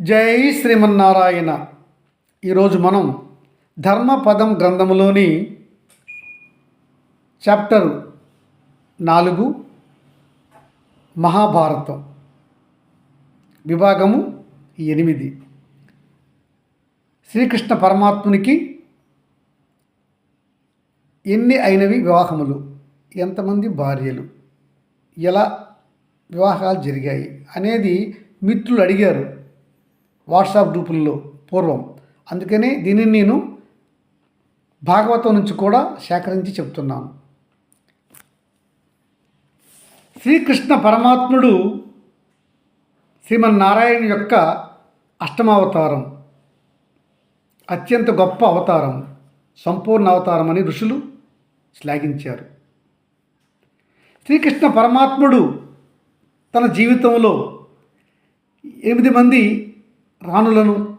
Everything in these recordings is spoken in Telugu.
జై శ్రీమన్నారాయణ. ఈరోజు మనం ధర్మపదం గ్రంథములోని చాప్టర్ నాలుగు మహాభారతం విభాగము ఎనిమిది. శ్రీకృష్ణ పరమాత్మునికి ఎన్ని అయినవి వివాహములు? ఎంతమంది భార్యలు? ఎలా వివాహాలు జరిగాయి? అనేది మిత్రులు అడిగారు. వాట్సాప్ గ్రూపుల్లో పూర్వం. అందుకనే దీనిని నేను భాగవతం నుంచి కూడా సేకరించి చెప్తున్నాను. శ్రీకృష్ణ పరమాత్ముడు శ్రీమన్నారాయణ యొక్క అష్టమావతారం. అత్యంత గొప్ప అవతారం. సంపూర్ణ అవతారం అని ఋషులు శ్లాఘించారు. శ్రీకృష్ణ పరమాత్ముడు తన జీవితంలో ఎనిమిది మంది రాణులను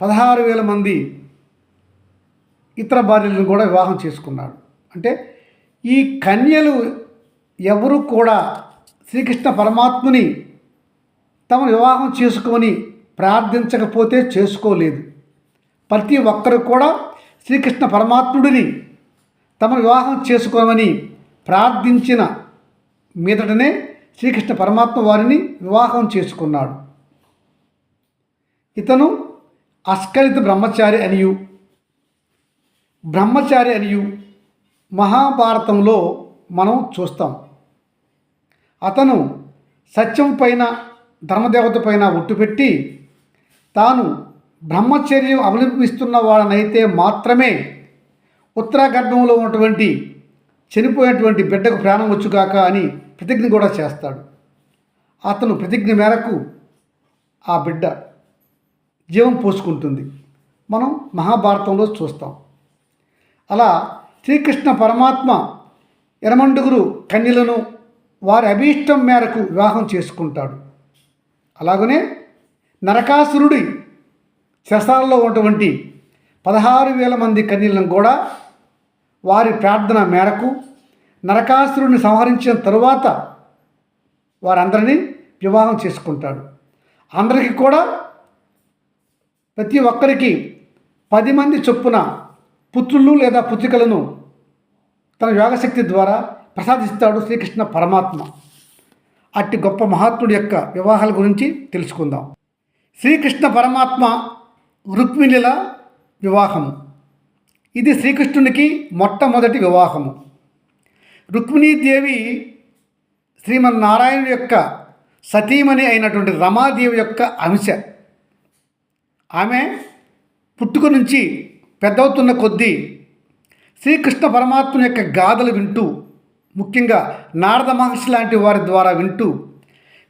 పదహారు వేల మంది ఇతర భార్యలను కూడా వివాహం చేసుకున్నాడు. అంటే ఈ కన్యలు ఎవరు కూడా శ్రీకృష్ణ పరమాత్ముని తమ వివాహం చేసుకొని ప్రార్థించకపోతే చేసుకోలేదు. ప్రతి ఒక్కరు కూడా శ్రీకృష్ణ పరమాత్ముడిని తమ వివాహం చేసుకోమని ప్రార్థించిన మీదటనే శ్రీకృష్ణ పరమాత్మ వారిని వివాహం చేసుకున్నాడు. ఇతను అస్కలిత బ్రహ్మచారి అనియు. బ్రహ్మచారి అనియు మహాభారతంలో మనం చూస్తాం. అతను సత్యం పైన ధర్మదేవత పైన ఒట్టుపెట్టి తాను బ్రహ్మచర్యం అవలంబిస్తున్న వాడనైతే మాత్రమే ఉత్తరాఖండంలో ఉన్నటువంటి చనిపోయినటువంటి బిడ్డకు ప్రాణం వచ్చుగాక అని ప్రతిజ్ఞ కూడా చేస్తాడు. అతను ప్రతిజ్ఞ మేరకు ఆ బిడ్డ జీవం పోసుకుంటుంది. మనం మహాభారతంలో చూస్తాం. అలా శ్రీకృష్ణ పరమాత్మ ఎరమండుగురు కన్యలను వారి అభీష్టం మేరకు వివాహం చేసుకుంటాడు. అలాగనే నరకాసురుడి శశాలలో ఉన్నటువంటి పదహారు వేల మంది కన్యలను కూడా వారి ప్రార్థన మేరకు నరకాసురుడిని సంహరించిన తరువాత వారందరినీ వివాహం చేసుకుంటాడు. అందరికీ కూడా ప్రతి ఒక్కరికి పది మంది చొప్పున పుత్రులు లేదా పుత్రికలను తన యోగశక్తి ద్వారా ప్రసాదిస్తాడు శ్రీకృష్ణ పరమాత్మ. అట్టి గొప్ప మహాత్ముడి యొక్క వివాహాల గురించి తెలుసుకుందాం. శ్రీకృష్ణ పరమాత్మ రుక్మిణిల వివాహము. ఇది శ్రీకృష్ణునికి మొట్టమొదటి వివాహము. రుక్మిణీదేవి శ్రీమన్నారాయణ యొక్క సతీమణి అయినటువంటి రమాదేవి యొక్క అంశ. ఆమె పుట్టుక నుంచి పెద్దవుతున్న కొద్దీ శ్రీకృష్ణ పరమాత్మ యొక్క గాథలు వింటూ ముఖ్యంగా నారద మహర్షి లాంటి వారి ద్వారా వింటూ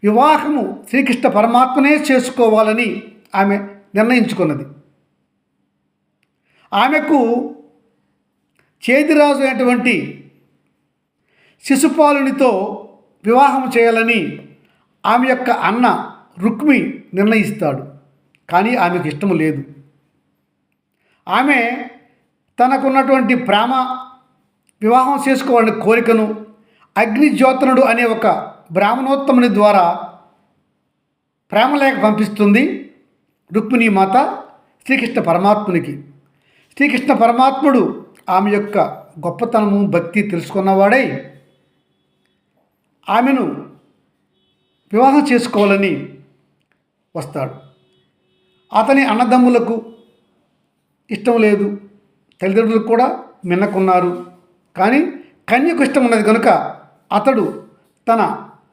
వివాహము శ్రీకృష్ణ పరమాత్మనే చేసుకోవాలని ఆమె నిర్ణయించుకున్నది. ఆమెకు చేతిరాజు అయినటువంటి శిశుపాలునితో వివాహం చేయాలని ఆమె యొక్క అన్న రుక్మి నిర్ణయిస్తాడు. కానీ ఆమెకు ఇష్టం లేదు. ఆమె తనకున్నటువంటి ప్రేమ వివాహం చేసుకోవాలని కోరికను అగ్నిజ్యోతనుడు అనే ఒక బ్రాహ్మణోత్తముని ద్వారా ప్రేమలేఖ పంపిస్తుంది రుక్మిణి మాత శ్రీకృష్ణ పరమాత్మునికి. శ్రీకృష్ణ పరమాత్ముడు ఆమె యొక్క గొప్పతనము భక్తి తెలుసుకున్నవాడై ఆమెను వివాహం చేసుకోవాలని వస్తాడు. అతని అన్నదమ్ములకు ఇష్టం లేదు. తల్లిదండ్రులకు కూడా మిన్నకున్నారు కానీ కన్యకు ఇష్టం ఉన్నది కనుక అతడు తన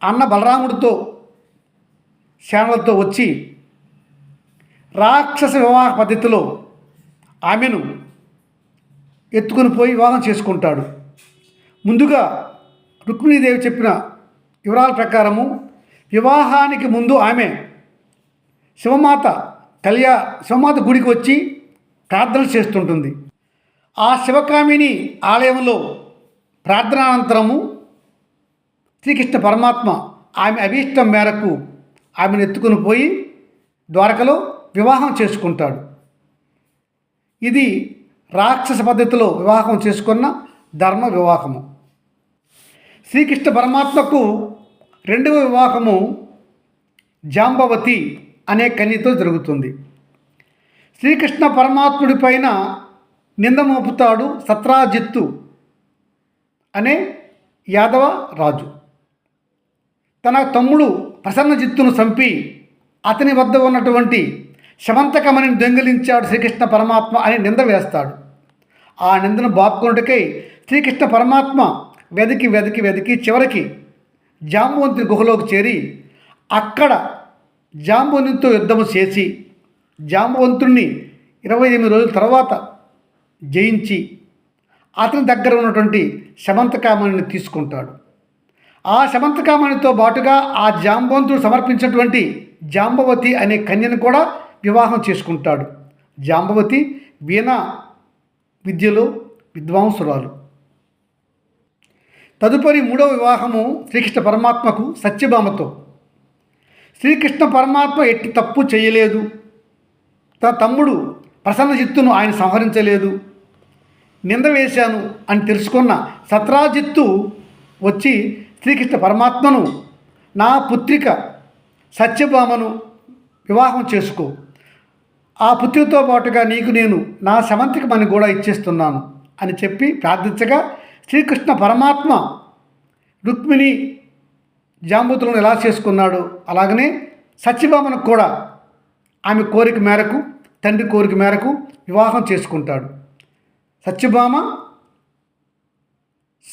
అన్న బలరాముడితో శానలతో వచ్చి రాక్షస వివాహ పద్ధతిలో ఆమెను ఎత్తుకొని పోయి వివాహం చేసుకుంటాడు. ముందుగా రుక్మిణీదేవి చెప్పిన వివరాల ప్రకారము వివాహానికి ముందు ఆమె శివమాత కళ్యా శివమాత గుడికి వచ్చి ప్రార్థనలు చేస్తుంటుంది. ఆ శివకామిని ఆలయంలో ప్రార్థనానంతరము శ్రీకృష్ణ పరమాత్మ ఆమె అభీష్టం మేరకు ఆమెను ఎత్తుకుని పోయి ద్వారకలో వివాహం చేసుకుంటాడు. ఇది రాక్షస పద్ధతిలో వివాహం చేసుకున్న ధర్మ వివాహము. శ్రీకృష్ణ పరమాత్మకు రెండవ వివాహము జాంబవతి అనే కన్యతో జరుగుతుంది. శ్రీకృష్ణ పరమాత్ముడి పైన నింద మోపుతాడు సత్రాజిత్తు అనే యాదవ రాజు. తన తమ్ముడు ప్రసన్నజిత్తును చంపి అతని వద్ద ఉన్నటువంటి శమంతకమణిని దొంగిలించాడు శ్రీకృష్ణ పరమాత్మ అని నింద వేస్తాడు. ఆ నిందను బాపుకొనుటకై శ్రీకృష్ణ పరమాత్మ వెతికి వెతికి వెతికి చివరికి జాంబవంతుని గుహలోకి చేరి అక్కడ జాంబవంతునితో యుద్ధము చేసి జాంబవంతుణ్ణి ఇరవై ఎనిమిది రోజుల తర్వాత జయించి అతని దగ్గర ఉన్నటువంటి శమంతకామణిని తీసుకుంటాడు. ఆ శమంతకామణితో పాటుగా ఆ జాంబవంతుడు సమర్పించినటువంటి జాంబవతి అనే కన్యను కూడా వివాహం చేసుకుంటాడు. జాంబవతి వీణ విద్యలో విద్వాంసురాలు. తదుపరి మూడవ వివాహము శ్రీకృష్ణ పరమాత్మకు సత్యభామతో. శ్రీకృష్ణ పరమాత్మ ఎట్టి తప్పు చేయలేదు. తన తమ్ముడు ప్రసన్నజిత్తును ఆయన సంహరించలేదు. నింద వేశాను అని తెలుసుకున్న సత్రాజిత్తు వచ్చి శ్రీకృష్ణ పరమాత్మను నా పుత్రిక సత్యభామను వివాహం చేసుకో. ఆ పుత్రితో పాటుగా నీకు నేను నా సమంతికమని కూడా ఇచ్చేస్తున్నాను అని చెప్పి ప్రార్థించగా శ్రీకృష్ణ పరమాత్మ రుక్మిణి జాంబూతులను ఎలా చేసుకున్నాడు? అలాగనే సత్యభామను కూడా ఆమె కోరిక మేరకు తండ్రి కోరిక మేరకు వివాహం చేసుకుంటాడు. సత్యభామ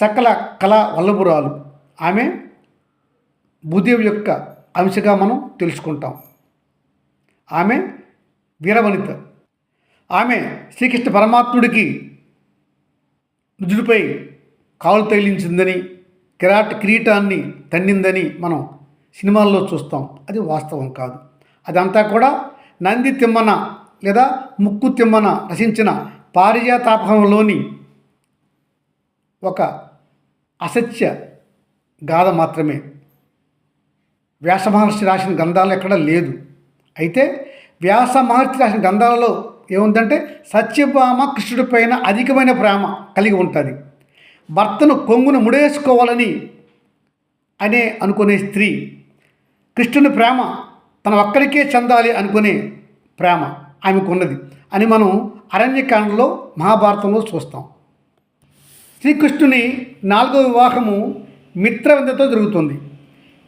సకల కళ వల్లభురాలు. ఆమె భూదేవి యొక్క అంశగా మనం తెలుసుకుంటాం. ఆమె వీరవనిత. ఆమె శ్రీకృష్ణ పరమాత్ముడికి నుజుడిపై కాలు తగిలించిందని కిరాట్ కిరీటాన్ని తన్నిందని మనం సినిమాల్లో చూస్తాం. అది వాస్తవం కాదు. అదంతా కూడా నంది తిమ్మన లేదా ముక్కు తిమ్మన రచించిన పారిజాతాపకంలోని ఒక అసత్య గాథ మాత్రమే. వ్యాస మహర్షి రాసిన గ్రంథాలు ఎక్కడ లేదు. అయితే వ్యాస మహర్షి రాసిన గ్రంథాలలో ఏముందంటే సత్యభామ కృష్ణుడి పైన అధికమైన ప్రేమ కలిగి ఉంటుంది. భర్తను కొంగును ముడేసుకోవాలని అనే అనుకునే స్త్రీ కృష్ణుని ప్రేమ తన ఒక్కరికే చెందాలి అనుకునే ప్రేమ ఆమెకున్నది అని మనం అరణ్యకాండలో మహాభారతంలో చూస్తాం. శ్రీకృష్ణుని నాలుగో వివాహము మిత్రవిందతో జరుగుతుంది.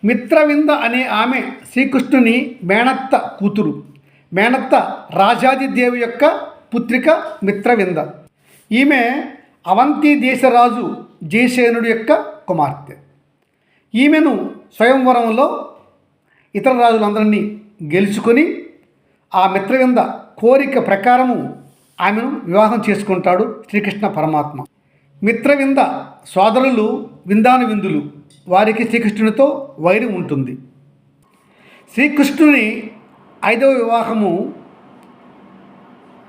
మిత్రవింద అనే ఆమె శ్రీకృష్ణుని మేనత్త కూతురు మేనత్త రాజాదిదేవి యొక్క పుత్రిక మిత్రవింద. ఈమె అవంతి దేశరాజు జయసేనుడి యొక్క కుమార్తె. ఈమెను స్వయంవరంలో ఇతర రాజులందరినీ గెలుచుకొని ఆ మిత్రవింద కోరిక ప్రకారము ఆమెను వివాహం చేసుకుంటాడు శ్రీకృష్ణ పరమాత్మ. మిత్రవింద సోదరులు విందాను విందులు వారికి శ్రీకృష్ణునితో వైరం ఉంటుంది. శ్రీకృష్ణుని ఐదవ వివాహము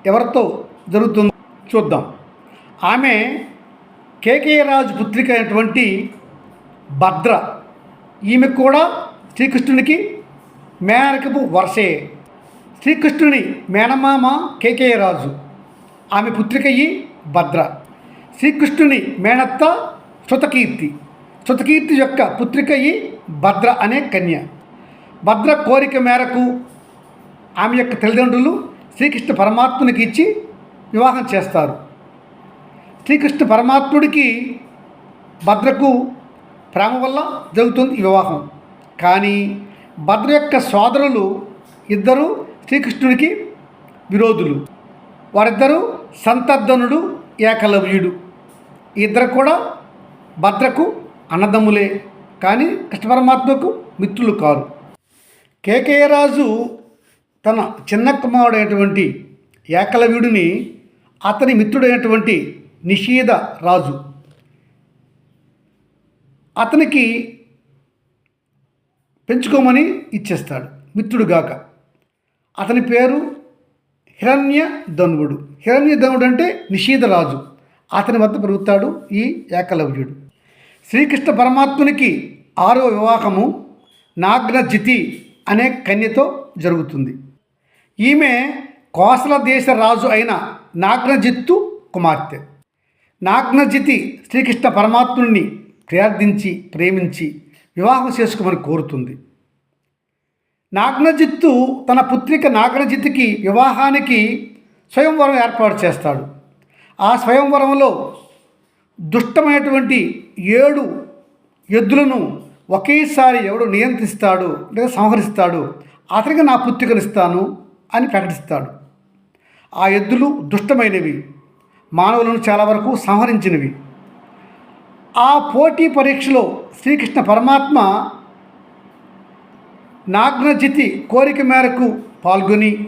ఎవరితో జరుగుతుందో చూద్దాం. ఆమె కేకేయరాజు పుత్రిక అయినటువంటి భద్ర. ఈమె కూడా శ్రీకృష్ణునికి మేనకపు వరసే. శ్రీకృష్ణుని మేనమామ కేకేయరాజు ఆమె పుత్రికయి భద్ర. శ్రీకృష్ణుని మేనత్త శృతకీర్తి శృతకీర్తి యొక్క పుత్రికయి భద్ర అనే కన్య. భద్ర కోరిక మేరకు ఆమె యొక్క తల్లిదండ్రులు శ్రీకృష్ణ పరమాత్మునికి ఇచ్చి వివాహం చేస్తారు. శ్రీకృష్ణ పరమాత్ముడికి భద్రకు ప్రేమ వల్ల జరుగుతుంది ఈ వివాహం. కానీ భద్ర యొక్క సోదరులు ఇద్దరు శ్రీకృష్ణుడికి విరోధులు. వారిద్దరూ సంతర్ధనుడు ఏకలవ్యుడు. ఇద్దరు కూడా భద్రకు అన్నదమ్ములే. కానీ కృష్ణ పరమాత్మకు మిత్రులు కారు. కేకేయరాజు తన చిన్న కుమారుడైనటువంటి ఏకలవ్యుడిని అతని మిత్రుడైనటువంటి నిషీద రాజు. అతనికి పెంచుకోమని ఇచ్చేస్తాడు. మిత్రుడుగాక అతని పేరు హిరణ్య ధనువుడు. హిరణ్య ధనువుడు అంటే నిషీధరాజు అతని వద్ద పెరుగుతాడు ఈ ఏకలవ్యుడు. శ్రీకృష్ణ పరమాత్మునికి ఆరో వివాహము నాగ్నజితి అనే కన్యతో జరుగుతుంది. ఈమె కోసల దేశ రాజు అయిన నాగ్నజిత్తు కుమార్తె. నాగ్నజితి శ్రీకృష్ణ పరమాత్ముని ప్రార్థించి ప్రేమించి వివాహం చేసుకోమని కోరుతుంది. నాగ్నజిత్తు తన పుత్రిక నాగ్నజిత్తుకి వివాహానికి స్వయంవరం ఏర్పాటు చేస్తాడు. ఆ స్వయంవరంలో దుష్టమైనటువంటి ఏడు ఎద్దులను ఒకేసారి ఎవడు నియంత్రిస్తాడు లేదా సంహరిస్తాడు అతనికి నా పుత్రికనిస్తాను అని ప్రకటిస్తాడు. ఆ ఎద్దులు దుష్టమైనవి. మానవులను చాలా వరకు సంహరించినవి. ఆ పోటీ పరీక్షలో శ్రీకృష్ణ పరమాత్మ నాగ్నజితి కోరిక మేరకు పాల్గొని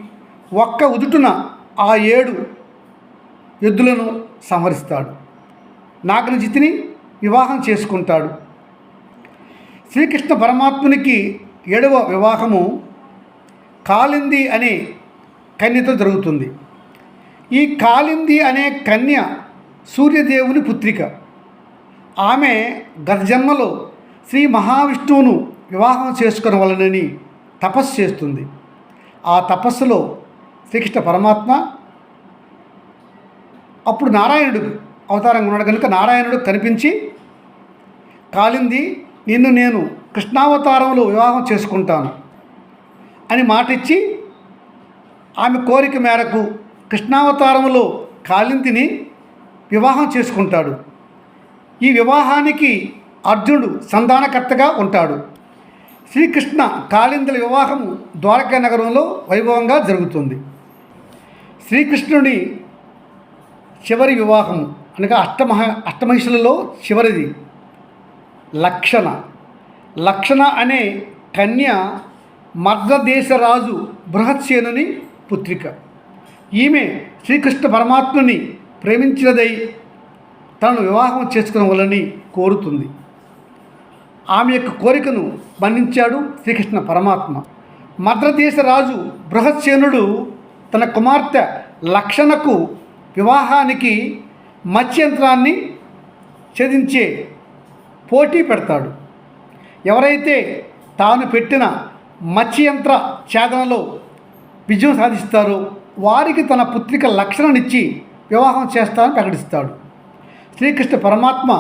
ఒక్క ఉదుటున ఆ ఏడు ఎద్దులను సంహరిస్తాడు. నాగ్నజితిని వివాహం చేసుకుంటాడు. శ్రీకృష్ణ పరమాత్మునికి ఏడవ వివాహము కాలింది అనే కన్యతో జరుగుతుంది. ఈ కాలింది అనే కన్య సూర్యదేవుని పుత్రిక. ఆమె గత జన్మలో శ్రీ మహావిష్ణువును వివాహం చేసుకుని వలనని తపస్సు చేస్తుంది. ఆ తపస్సులో శ్రీకృష్ణ పరమాత్మ అప్పుడు నారాయణుడు అవతారంగా ఉన్నాడు. కనుక నారాయణుడు కనిపించి కాలింది నిన్ను నేను కృష్ణావతారంలో వివాహం చేసుకుంటాను అని మాటిచ్చి ఆమె కోరిక మేరకు కృష్ణావతారంలో కాలింతిని వివాహం చేసుకుంటాడు. ఈ వివాహానికి అర్జునుడు సంధానకర్తగా ఉంటాడు. శ్రీకృష్ణ కాళిందుల వివాహము ద్వారకా నగరంలో వైభవంగా జరుగుతుంది. శ్రీకృష్ణుని చివరి వివాహము అనగా అష్టమహ అష్టమహిషులలో చివరిది లక్షణ. లక్షణ అనే కన్య మర్గదేశరాజు బృహత్సేనుని పుత్రిక. ఈమె శ్రీకృష్ణ పరమాత్మని ప్రేమించినదై తనను వివాహం చేసుకునవాలని కోరుతుంది. ఆమె యొక్క కోరికను మన్నించాడు శ్రీకృష్ణ పరమాత్మ. మద్రదేశ రాజు బృహత్సేనుడు తన కుమార్తె లక్షణకు వివాహానికి మత్స్యంత్రాన్ని ఛేదించే పోటీ పెడతాడు. ఎవరైతే తాను పెట్టిన మత్స్యంత్ర ఛేదనలో విజయం సాధిస్తారో వారికి తన పుత్రిక లక్షణనిచ్చి వివాహం చేస్తానని ప్రకటిస్తాడు. శ్రీకృష్ణ పరమాత్మ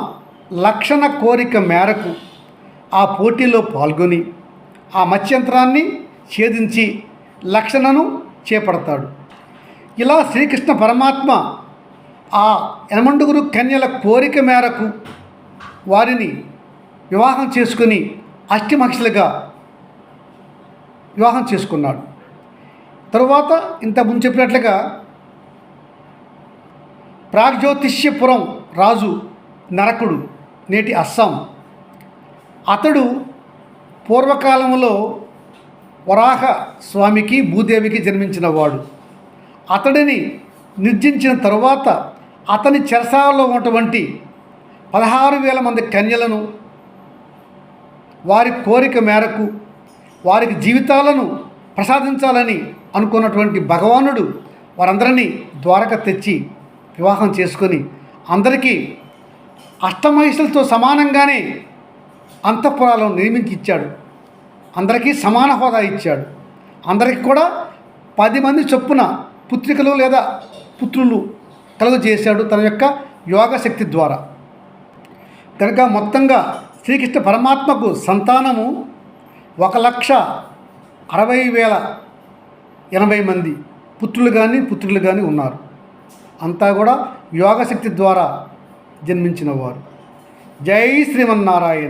లక్షణ కోరిక మేరకు ఆ పోటీలో పాల్గొని ఆ మత్స్యంత్రాన్ని ఛేదించి లక్షణను చేపడతాడు. ఇలా శ్రీకృష్ణ పరమాత్మ ఆ యనమండుగురు కన్యల కోరిక మేరకు వారిని వివాహం చేసుకుని అష్టిమహిషులుగా వివాహం చేసుకున్నాడు. తరువాత ఇంత ముందు చెప్పినట్లుగా ప్రాగ్జ్యోతిష్యపురం రాజు నరకుడు నేటి అస్సాం. అతడు పూర్వకాలంలో వరాహ స్వామికి భూదేవికి జన్మించినవాడు. అతడిని నిర్జించిన తరువాత అతని చెరసాలలో ఉన్నటువంటి పదహారు వేల మంది కన్యలను వారి కోరిక మేరకు వారికి జీవితాలను ప్రసాదించాలని అనుకున్నటువంటి భగవానుడు వారందరినీ ద్వారక తెచ్చి వివాహం చేసుకొని అందరికీ అష్టమహిషులతో సమానంగానే అంతఃపురాలను నిర్మించి ఇచ్చాడు అందరికీ సమాన హోదా ఇచ్చాడు. అందరికీ కూడా పది మంది చొప్పున పుత్రికలు లేదా పుత్రులు కలుగజేశాడు తన యొక్క యోగ శక్తి ద్వారా. కనుక మొత్తంగా శ్రీకృష్ణ పరమాత్మకు సంతానము ఒక లక్ష అరవై వేల ఎనభై మంది పుత్రులు కానీ పుత్రులు కానీ ఉన్నారు. అంతా కూడా యోగశక్తి ద్వారా జన్మించిన వారు జై శ్రీమన్నారాయణ.